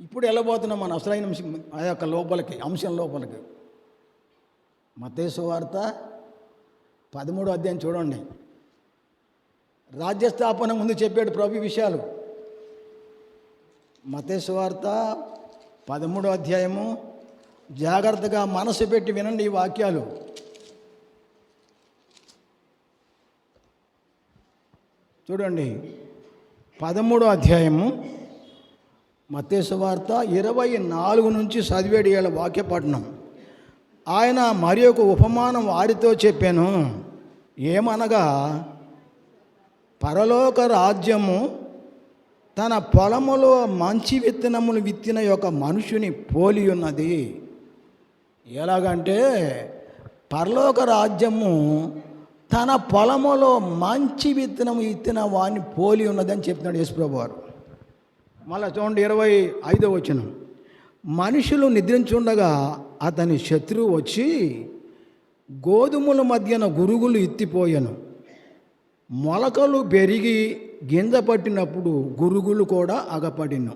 ఇప్పుడు వెళ్ళబోతున్నాం మన అసలైన అంశం ఆ యొక్క లోపలికి అంశం లోపలికి? మతేసు వార్త పదమూడో అధ్యాయం చూడండి. రాజ్యస్థాపన ముందు చెప్పాడు ప్రభు విషయాలు. మతేసు వార్త పదమూడో అధ్యాయము జాగ్రత్తగా మనసు పెట్టి వినండి ఈ వాక్యాలు. చూడండి. పదమూడో అధ్యాయము మతేసు వార్త ఇరవై నాలుగు నుంచి చదివేడు ఏళ్ళ వాక్యపట్నం ఆయన మరి ఒక ఉపమానం వారితో చెప్పాను. ఏమనగా పరలోక రాజ్యము తన పొలములో మంచి విత్తనములు విత్తిన యొక్క మనుషుని పోలి ఉన్నది. ఎలాగంటే పరలోక రాజ్యము తన పొలములో మంచి విత్తనము విత్తిన వాడిని పోలి ఉన్నదని చెప్తున్నాడు యేసుప్రభు వారు మళ్ళా చూడండి ఇరవై ఐదో వచ్చిన మనుషులు నిద్రించుండగా అతని శత్రువు వచ్చి గోధుమల మధ్యన గురుగులు ఎత్తిపోయాను. మొలకలు పెరిగి గింజ పట్టినప్పుడు గురుగులు కూడా అగపడిను.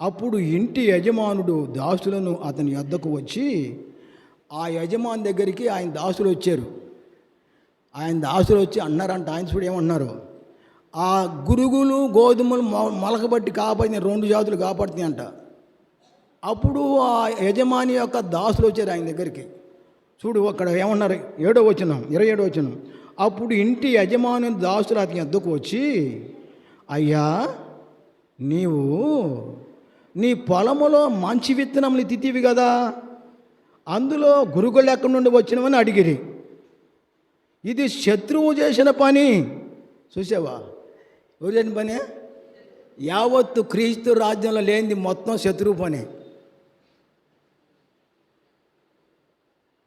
అప్పుడు ఇంటి యజమానుడు దాసులను అతని వద్దకు వచ్చి ఆ యజమాని దగ్గరికి ఆయన దాసులు వచ్చారు. ఆయన దాసులు వచ్చి అన్నారంట ఆయన చూడు ఏమన్నారు? ఆ గురుగులు గోధుమలు మొలకబట్టి కాపాడిన రెండు జాతులు కాపాడుతాయి అంట అప్పుడు ఆ యజమాని యొక్క దాసులు వచ్చారు ఆయన దగ్గరికి. చూడు అక్కడ ఏమన్నారు? ఏడో వచనం ఇరవై ఏడో వచనం. అప్పుడు ఇంటి యజమాని దాసులు అతని ఎద్దుకు వచ్చి అయ్యా నీవు నీ పొలములో మంచి విత్తనములు తిత్తివి కదా. అందులో గురుగులు ఎక్కడి నుండి వచ్చినవని అడిగిరి. ఇది శత్రువు చేసిన పని. చూసావా? ఎవరు చేసిన పని? యావత్తు క్రీస్తు రాజ్యంలో లేనిది మొత్తం శత్రువు పని.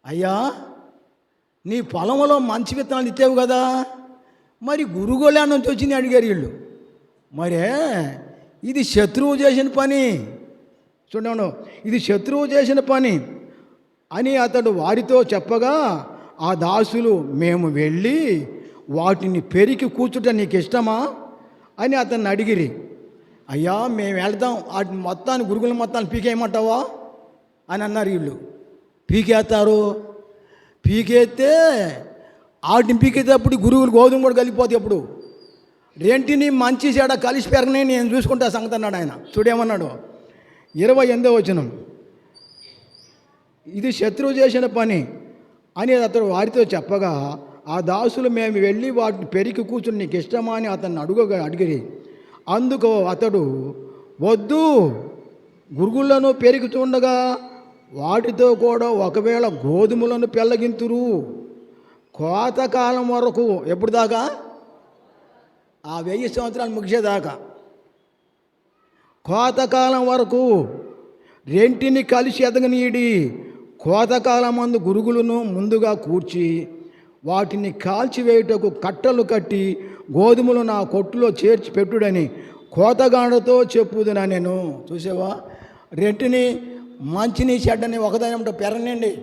అయ్యా నీ పొలంలో మంచి విత్తనాలు ఇచ్చావు కదా. మరి గురుగోళ నుంచి వచ్చింది అడిగారు వీళ్ళు. మరే ఇది శత్రువు చేసిన పని. చూడండి ఇది శత్రువు చేసిన పని అని అతడు వారితో చెప్పగా ఆ దాసులు మేము వెళ్ళి వాటిని పెరికి కూర్చుట నీకు ఇష్టమా? అని అతన్ని అడిగిరి. అయ్యా మేము వెళ్దాం. వాటి మొత్తాన్ని గురుగుల మొత్తాన్ని పీకేయమంటావా? అని అన్నారు వీళ్ళు. పీకేస్తారు. పీకేస్తే వాటిని పీకేటప్పుడు గురువులు గోధుమ కూడా కలిగిపోతాయి అప్పుడు. రెంటిని మంచి చెడ కలిసి పెరగనే నేను చూసుకుంటా సంగతి అన్నాడు ఆయన. చూడేమన్నాడు? ఇరవై ఎనిమిదో వచనం. ఇది శత్రువు చేసిన పని అని అతడు వారితో చెప్పగా ఆ దాసులు మేము వెళ్ళి వాటిని పెరికి కూర్చుని నీకు ఇష్టమా అని అతన్ని అడుగగా అడిగిరి. అందుకు అతడు వద్దు గురుగులను పెరుగుతుండగా వాటితో కూడా ఒకవేళ గోధుమలను పెళ్ళగింతురు. కోతకాలం వరకు ఎప్పుడు దాకా? ఆ వెయ్యి సంవత్సరాలు ముగిసేదాకా. కోతకాలం వరకు రెంటిని కలిసి ఎదగనీయడి. కోతకాలం మందు గురుగులను ముందుగా కూర్చి వాటిని కాల్చివేయుటకు కట్టలు కట్టి గోధుమలు నా కొట్టులో చేర్చి పెట్టుడని కోతగాండతో చెప్పుదునా నేను. చూసావా? రెంటిని మంచిని చెడ్డని ఒకదాని పెరనండి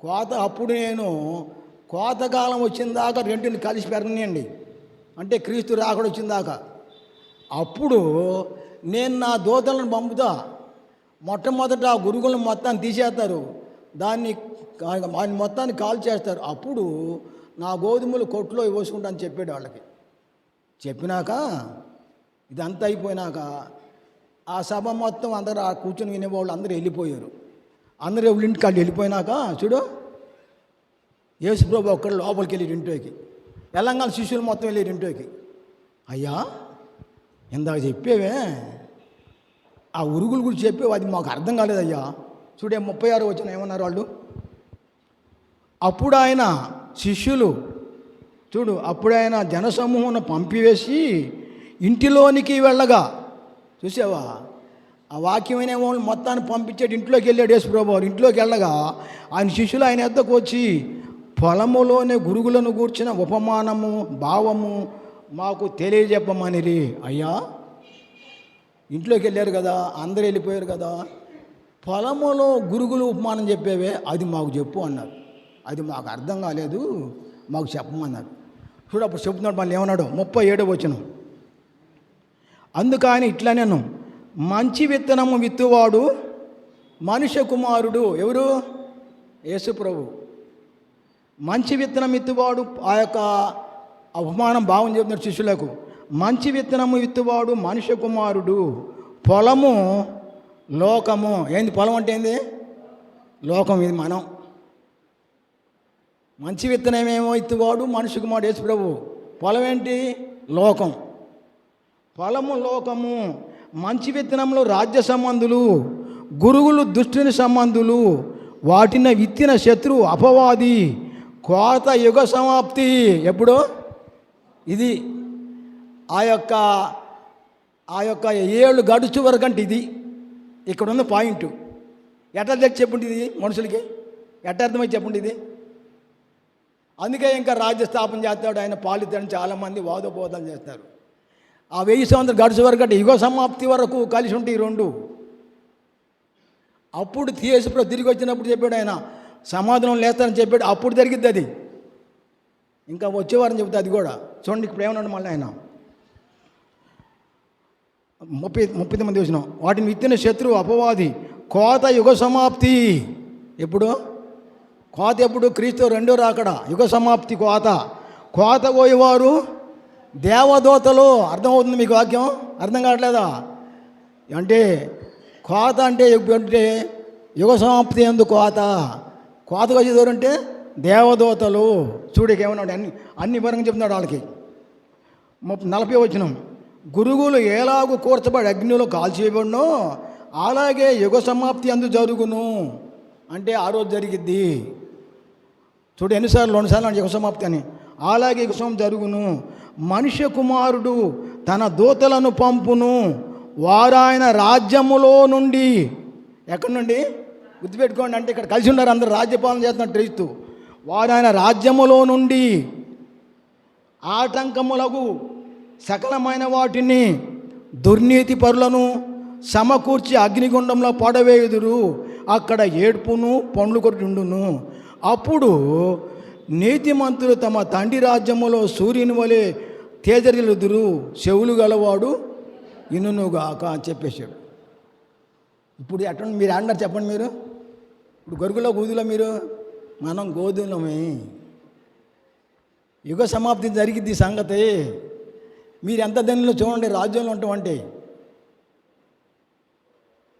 కోత అప్పుడు నేను కోతకాలం వచ్చిన దాకా రెంటిని కలిసి పెరనండి అంటే క్రీస్తు రాకడ వచ్చిందాకా అప్పుడు నేను నా దూతలను పంపుతా. మొట్టమొదట ఆ గురుగులను మొత్తాన్ని తీసేస్తారు. దాన్ని వాడిని మొత్తాన్ని కాల్ చేస్తారు. అప్పుడు నా గోధుమలు కొట్లో అని చెప్పాడు వాళ్ళకి. చెప్పినాక ఇదంతా అయిపోయినాక ఆ సభ మొత్తం అందరూ ఆ కూర్చొని వినేవాళ్ళు అందరూ వెళ్ళిపోయారు. అందరూ ఎవరి ఇంటికి వాళ్ళు వెళ్ళిపోయినాక చూడు యేసుప్రభు ఒక్కడు లోపలికి వెళ్ళి ఇంట్లోకి తెలంగాణ శిష్యులు మొత్తం వెళ్ళి ఇంట్లోకి అయ్యా ఇందాక చెప్పేవే ఆ ఉరుగుల గురించి చెప్పేవి అది మాకు అర్థం కాలేదయ్యా. చూడే ముప్పై ఆరు వచ్చిన ఏమన్నారు వాళ్ళు? అప్పుడు ఆయన శిష్యులు చూడు అప్పుడు ఆయన జనసమూహం పంపివేసి ఇంటిలోనికి వెళ్ళగా చూసావా? ఆ వాక్యమైన వాళ్ళు మొత్తాన్ని పంపించాడు ఇంట్లోకి వెళ్ళాడు యేసుప్రభు వారు ఇంట్లోకి వెళ్ళగా ఆయన శిష్యులు ఆయన ఎద్దకు వచ్చి పొలములోనే గురుగులను కూర్చిన ఉపమానము భావము మాకు తెలియజెప్పమనిరి. అయ్యా ఇంట్లోకి వెళ్ళారు కదా అందరు వెళ్ళిపోయారు కదా పొలములో గురుగులు ఉపమానం చెప్పేవే అది మాకు చెప్పు అన్నారు. అది మాకు అర్థం కాలేదు మాకు చెప్పమన్నారు. చూడు అప్పుడు చెప్తున్నాడు మళ్ళీ ఏమన్నాడు? ముప్పై ఏడో వచ్చిన అందుకని ఇట్లా నేను మంచి విత్తనము విత్తువాడు మనుష్య కుమారుడు ఎవరు? యేసుప్రభు మంచి విత్తనం విత్తువాడు ఆ యొక్క అవమానం భావం చెప్తున్నారు శిష్యులకు. మంచి విత్తనము విత్తువాడు మనుష్య కుమారుడు. పొలము లోకము. ఏంది పొలం అంటే ఏంది? లోకం ఇది మనం. మంచి విత్తనమేమో ఇత్తువాడు మనిషి కుమారుడు యేసు ప్రభు పొలం ఏంటి? లోకం. పొలము లోకము. మంచి విత్తనంలో రాజ్య సంబంధులు గురువులు దుష్టుని సంబంధులు వాటిని విత్తిన శత్రువు అపవాది. కోత యుగ సమాప్తి. ఎప్పుడు? ఇది ఆ యొక్క ఆ యొక్క ఏళ్ళు గడుచు వరకు అంటే ఇది. ఇక్కడ ఉన్న పాయింట్. ఎట్లా తెచ్చి చెప్పండి ఇది మనుషులకి? ఎట్ట అర్థమై చెప్పండి ఇది? అందుకే ఇంకా రాజ్య స్థాపన చేస్తాడు. ఆయన పాలితని చాలామంది వాదోపోదాలు చేస్తారు. ఆ వెయ్యి సంవత్సరం గడుచు వరకు అంటే యుగ సమాప్తి వరకు కలిసి ఉంటాయి ఈ రెండు. అప్పుడు తీయేసుప్రభు తిరిగి వచ్చినప్పుడు చెప్పాడు ఆయన సమాధానం లేస్తానని చెప్పాడు. అప్పుడు జరిగిద్ది అది. ఇంకా వచ్చేవారని చెబుతా అది కూడా. చూడండి ఇప్పుడు ఏమన్నాడు మళ్ళీ ఆయన? ముప్పై ముప్పై తొమ్మిది వచ్చిన వాటిని విత్తిన శత్రువు అపవాది కోత యుగ సమాప్తి. ఎప్పుడు? కోత ఎప్పుడు క్రీస్తు రెండో రాకడ యుగ సమాప్తి కోత కోత పోయేవారు దేవదూతలు. అర్థమవుతుంది మీకు వాక్యం? అర్థం కావట్లేదా? అంటే కోత అంటే ఎప్పుడు అంటే యుగ సమాప్తి ఎందు కోత కోత వచ్చేదోరు అంటే? దేవదూతలు. చూడకి ఏమన్నాడు అన్ని అన్ని పరంగా చెప్తున్నాడు వాళ్ళకి. నలభై వచ్చినాం గురుగులు ఎలాగూ కూర్చబడి అగ్నిలో కాల్చేయబడినో అలాగే యుగ సమాప్తి అందు జరుగును. అంటే ఆ రోజు జరిగిద్ది. చూడు ఎన్నిసార్లు రెండుసార్లు అంటే యుగసమాప్తి అని అలాగే యుగసం జరుగును. మనుష్య కుమారుడు తన దూతలను పంపును. వారాయన రాజ్యములో నుండి ఎక్కడి నుండి? గుర్తుపెట్టుకోండి అంటే ఇక్కడ కలిసి ఉన్నారు అందరు రాజ్యపాలన చేస్తున్నట్టు క్రీస్తు. వారాయన రాజ్యములో నుండి ఆటంకములకు సకలమైన వాటిని దుర్నీతి పరులను సమకూర్చి అగ్నిగుండంలో పడవేయుదురు. అక్కడ ఏడ్పును పండ్లు కొట్టుండును అప్పుడు నీతిమంతులు తమ తండ్రి రాజ్యములో సూర్యుని వలె తేజరిలుదురు చెవులు గలవాడు ఇనునుగాక అని చెప్పేశాడు. ఇప్పుడు ఎట్లా మీరు అన్నారు చెప్పండి మీరు. ఇప్పుడు గొరుగులో గూదులో మీరు మనం గోధులమే. యుగ సమాప్తి జరిగింది ఈ సంగతి. మీరు ఎంత దానిలో చూడండి రాజ్యంలో ఉంటామంటే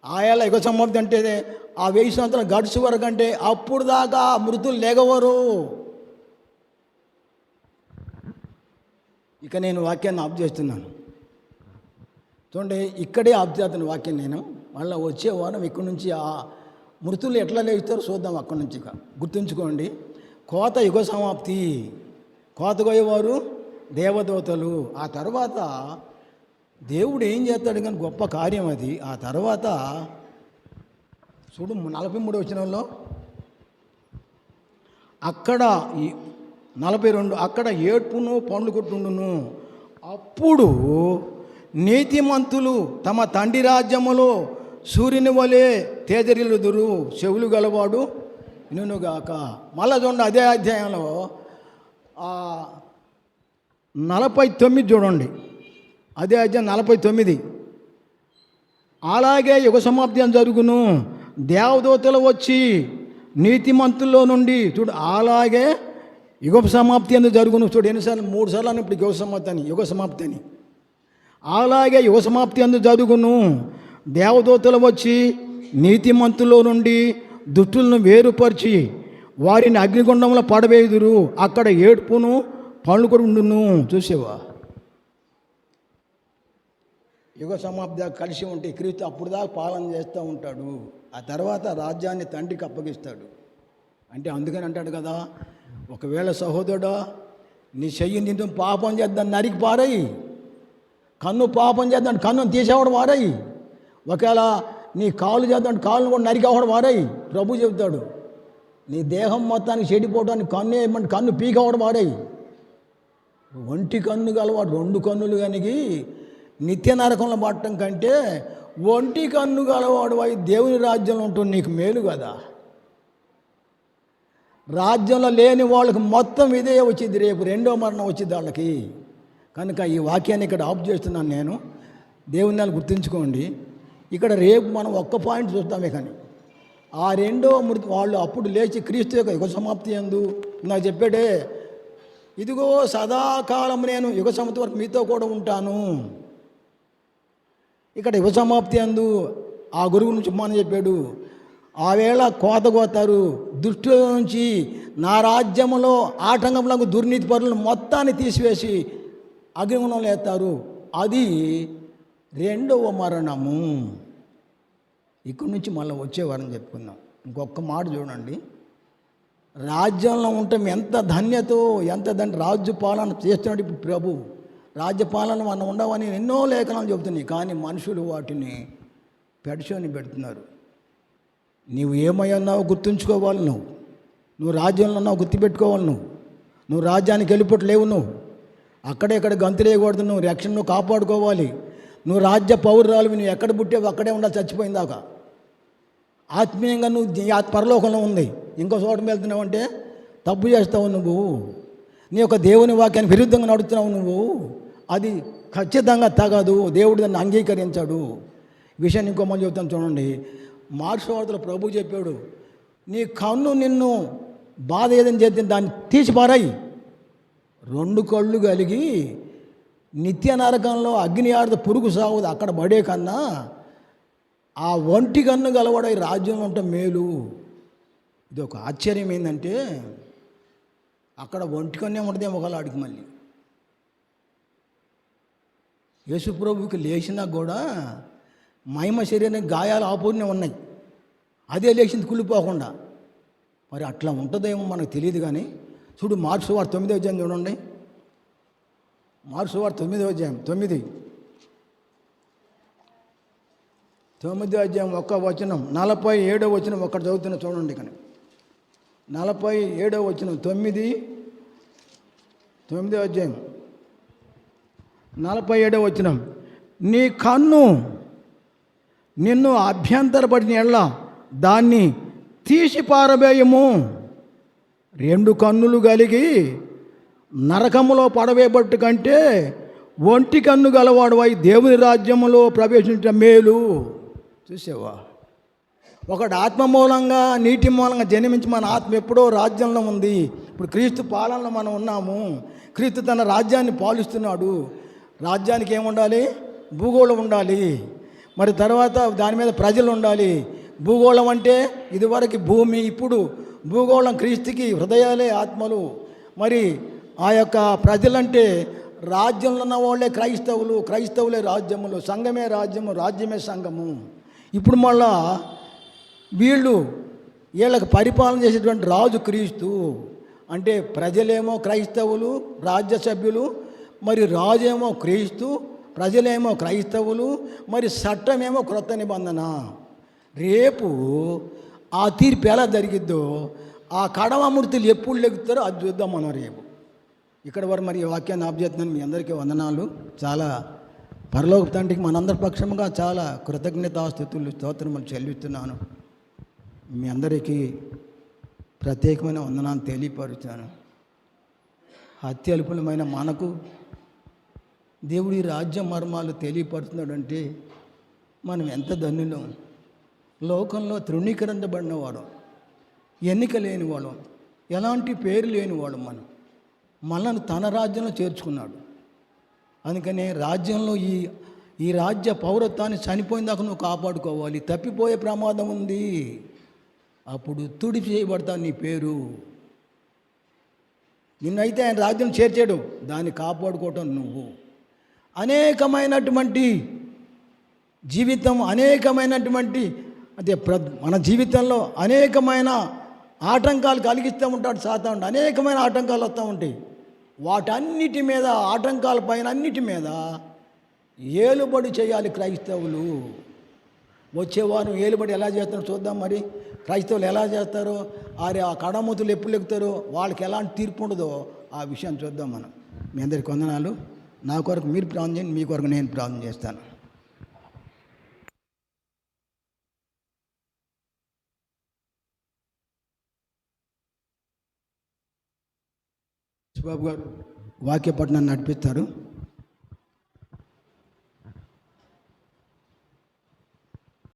ఆయాల యుగ సమాప్తి అంటే ఆ వెయ్యి సంవత్సరాలు గడుచు వరకు అంటే అప్పుడు దాకా మృతులు లేగవరు. ఇక నేను వాక్యాన్ని ఆప్ చేస్తున్నాను. చూడండి ఇక్కడే ఆప్ చేస్తున్న వాక్యం నేను. మళ్ళీ వచ్చే వారం ఇక్కడి నుంచి ఆ మృతులు ఎట్లా లేస్తారో చూద్దాం అక్కడి నుంచి ఇక. గుర్తుంచుకోండి. కోత యుగ సమాప్తి. కోత కోయేవారు దేవదూతలు. ఆ తర్వాత దేవుడు ఏం చేస్తాడు కానీ గొప్ప కార్యం అది. ఆ తర్వాత చూడు నలభై మూడు వచ్చినంలో అక్కడ ఈ నలభై రెండు అక్కడ ఏడ్పును పండ్లు కొట్టుండును. అప్పుడు నీతిమంతులు తమ తండ్రి రాజ్యములో సూర్యుని వలె తేజరిల్లుదురు చెవులు గలవాడు వినుగాక మళ్ళా చూడండి అదే అధ్యాయంలో నలభై తొమ్మిది చూడండి. అదే అధ్యాయం నలభై తొమ్మిది. అలాగే యుగ సమాప్తి జరుగును. దేవదూతలు వచ్చి నీతిమంతుల్లో నుండి చూడు అలాగే యుగ సమాప్తి అని జరుగును. చూడు ఎన్నిసార్లు? మూడు సార్లు అని ఇప్పుడు యుగ సమాప్తి అని యుగ సమాప్తి అని అలాగే యుగ సమాప్తి అందు జరుగును. దేవదూతలు వచ్చి నీతిమంతుల్లో నుండి దుష్టులను వేరుపరిచి వారిని అగ్నిగుండంలో పడవేయుదురు. అక్కడ ఏడుపును పనులు కూడా ఉండును. చూసేవా? యుగ సమాప్తి కలిసి ఉంటే క్రీస్తు అప్పుడు దాకా పాలన చేస్తూ ఉంటాడు. ఆ తర్వాత రాజ్యాన్ని తండ్రికి అప్పగిస్తాడు. అంటే అందుకని అంటాడు కదా ఒకవేళ సహోదరుడా నీ చెయ్యి నిన్ను పాపం చేద్దాం నరికి పారాయి. కన్ను పాపం చేద్దాం కన్ను తీసేవాడు వారయి. ఒకవేళ నీ కాలు చేద్దాం కాళ్ళు కూడా నరికేవాడు వారయి. ప్రభు చెబుతాడు నీ దేహం మొత్తానికి చెడిపోవడానికి కన్ను ఏమంటే కన్ను పీకవడం వారయి. ఒంటి కన్ను గలవాడు రెండు కన్నులు కనిగి నిత్య నరకంలో పట్టడం కంటే ఒంటి కన్ను గలవాడు అయి దేవుని రాజ్యంలో ఉంటుంది నీకు మేలు కదా. రాజ్యంలో లేని వాళ్ళకి మొత్తం ఇదే వచ్చింది రేపు రెండో మరణం వచ్చింది వాళ్ళకి. కనుక ఈ వాక్యాన్ని ఇక్కడ ఆఫ్ చేస్తున్నాను నేను. దేవుని నెల గుర్తుంచుకోండి. ఇక్కడ రేపు మనం ఒక్క పాయింట్ చూస్తామే కానీ ఆ రెండో మృతి వాళ్ళు అప్పుడు లేచి క్రీస్తు యొక్క యుగ సమాప్తి ఎందు నాకు చెప్పాడే ఇదిగో సదాకాలం నేను యుగ సమాప్తి వరకు మీతో కూడా ఉంటాను. ఇక్కడ యువసమాప్తి అందు ఆ గురువు నుంచి మన చెప్పాడు. ఆవేళ కోతగోతారు కోత కోతారు దుష్టుల నుంచి నా రాజ్యంలో ఆటంకంలో దుర్నీతి పరులను మొత్తాన్ని తీసివేసి అగ్నిగుణంలో ఎత్తారు అది రెండవ మరణము. ఇక్కడి నుంచి మళ్ళీ వచ్చేవారని చెప్పుకుందాం. ఇంకొక మాట చూడండి. రాజ్యంలో ఉండటం ఎంత ధన్యతో ఎంత దాన్ని రాజ్య పాలన చేస్తున్నాడు ఇప్పుడు ప్రభు. రాజ్యపాలన మనం ఉండవని ఎన్నో లేఖనాలు చెబుతున్నాయి కానీ మనుషులు వాటిని పెడచని పెడుతున్నారు. నీవు ఏమై ఉన్నావో గుర్తుంచుకోవాలి నువ్వు. నువ్వు రాజ్యంలో ఉన్నావు గుర్తుపెట్టుకోవాలి నువ్వు. నువ్వు రాజ్యానికి వెళ్ళిపోటు లేవు నువ్వు. అక్కడే ఇక్కడ గంతులేయకూడదు నువ్వు రక్షణను నువ్వు కాపాడుకోవాలి. నువ్వు రాజ్య పౌరురాలు నువ్వు ఎక్కడ పుట్టావు అక్కడే ఉండాలి చచ్చిపోయిందాకా. ఆత్మీయంగా నువ్వు పరలోకంలో ఉంది. ఇంకో చోట వెళ్తున్నావు అంటే తప్పు చేస్తావు నువ్వు. నీ యొక్క దేవుని వాక్యానికి విరుద్ధంగా నడుస్తున్నావు నువ్వు. అది ఖచ్చితంగా తగదు దేవుడు దాన్ని అంగీకరించాడు. విషయాన్ని ఇంకో మళ్ళీ చెబుతాను చూడండి. మార్షవార్తలు ప్రభు చెప్పాడు నీ కన్ను నిన్ను బాధ ఏదని చేస్తే దాన్ని తీసిపారాయి రెండు కళ్ళు కలిగి నిత్య నరకంలో అగ్ని ఆడత పురుగు సాగుదు అక్కడ పడే కన్నా ఆ ఒంటి కన్ను గలవాడ ఈ రాజ్యంలో ఉంటే మేలు. ఇది ఒక ఆశ్చర్యం ఏంటంటే అక్కడ ఒంటి కన్నే ఉండదే ఒకలాడికి మళ్ళీ. యేసుప్రభుకి లేచినా కూడా మహిమ శరీరానికి గాయాలు ఆపూర్ణే ఉన్నాయి. అదే లేచింది కుళ్ళిపోకుండా. మరి అట్లా ఉంటుందేమో మనకు తెలియదు కానీ చూడు మార్క్స్ వారు తొమ్మిదో అధ్యాయం చూడండి. మార్క్స్ వారు తొమ్మిదో అధ్యాయం తొమ్మిది. తొమ్మిదో అధ్యాయం ఒక్క వచనం నలభై ఏడో వచనం ఒక్కడ చదువుతున్న చూడండి కానీ నలభై ఏడో వచనం తొమ్మిది తొమ్మిదో అధ్యాయం. నలభై ఏడో వచ్చిన నీ కన్ను నిన్ను అభ్యంతరపడిన ఎళ్ళ దాన్ని తీసి పారవేయము రెండు కన్నులు కలిగి నరకములో పడవేయబట్టు కంటే ఒంటి కన్ను గలవాడు అయి దేవుని రాజ్యములో ప్రవేశించడం మేలు. చూసావా? ఒకడు ఆత్మ మూలంగా నీటి మూలంగా జన్మించి మన ఆత్మ ఎప్పుడో రాజ్యంలో ఉంది. ఇప్పుడు క్రీస్తు పాలనలో మనం ఉన్నాము. క్రీస్తు తన రాజ్యాన్ని పాలిస్తున్నాడు. రాజ్యానికి ఏముండాలి భూగోళం ఉండాలి. మరి తర్వాత దాని మీద ప్రజలు ఉండాలి. భూగోళం అంటే ఇదివరకు భూమి ఇప్పుడు భూగోళం క్రీస్తుకి హృదయాలే ఆత్మలు. మరి ఆ యొక్క ప్రజలంటే రాజ్యంలో ఉన్న వాళ్ళే క్రైస్తవులు. క్రైస్తవులే రాజ్యములు. సంఘమే రాజ్యము రాజ్యమే సంఘము. ఇప్పుడు మళ్ళా వీళ్ళు వీళ్ళకి పరిపాలన చేసేటువంటి రాజు క్రీస్తు. అంటే ప్రజలేమో క్రైస్తవులు రాజ్య సభ్యులు మరి రాజేమో క్రీస్తు ప్రజలేమో క్రైస్తవులు మరి చట్టమేమో క్రొత్త నిబంధన. రేపు ఆ తీర్పు ఎలా జరిగిద్దో ఆ కడవమూర్తులు ఎప్పుడు లెగుతారో అది చూద్దాం మనం రేపు. ఇక్కడ వరకు మరి వాక్యాన్ని ఆబ్జెత్తున్నాను మీ అందరికీ వందనాలు. చాలా పరలోక తండ్రికి మనందరి పక్షముగా చాలా కృతజ్ఞతాస్థుతులు స్తోత్రములు చెల్లిస్తున్నాను. మీ అందరికీ ప్రత్యేకమైన వందనాన్ని తెలియపరుచాను. అత్యల్పులమైన మనకు దేవుడి రాజ్య మర్మాలు తెలియపడుతున్నాడంటే మనం ఎంత ధన్యులం? లోకంలో తృణీకరించబడిన వాళ్ళం ఎన్నిక లేని వాళ్ళం ఎలాంటి పేరు లేని వాళ్ళం మనం. మనల్ని తన రాజ్యంలో చేర్చుకున్నాడు. అందుకనే రాజ్యంలో ఈ ఈ రాజ్య పౌరత్వాన్ని చనిపోయిన దాకా నువ్వు కాపాడుకోవాలి. తప్పిపోయే ప్రమాదం ఉంది. అప్పుడు తుడి చేయబడతా నీ పేరు. నిన్నైతే ఆయన రాజ్యం చేర్చాడు. దాన్ని కాపాడుకోవటం నువ్వు. అనేకమైనటువంటి జీవితం అనేకమైనటువంటి అదే ప్ర మన జీవితంలో అనేకమైన ఆటంకాలు కలిగిస్తూ ఉంటాడు సాతాను అనేకమైన ఆటంకాలు వస్తూ ఉంటాయి. వాటన్నిటి మీద ఆటంకాల పైన అన్నిటి మీద ఏలుబడి చేయాలి క్రైస్తవులు. వచ్చేవారు ఏలుబడి ఎలా చేస్తారో చూద్దాం మరి. క్రైస్తవులు ఎలా చేస్తారో? వారి ఆ కడమతులు ఎప్పుడు ఎక్కుతారో? వాళ్ళకి ఎలాంటి తీర్పు ఉండదో ఆ విషయం చూద్దాం మనం. మీ అందరికి వందనాలు. నా కొరకు మీరు ప్రార్థన చేయండి మీ కొరకు నేను ప్రార్థన చేస్తాను. బాబు గారు వాక్య పట్టణాన్ని నడిపిస్తారు.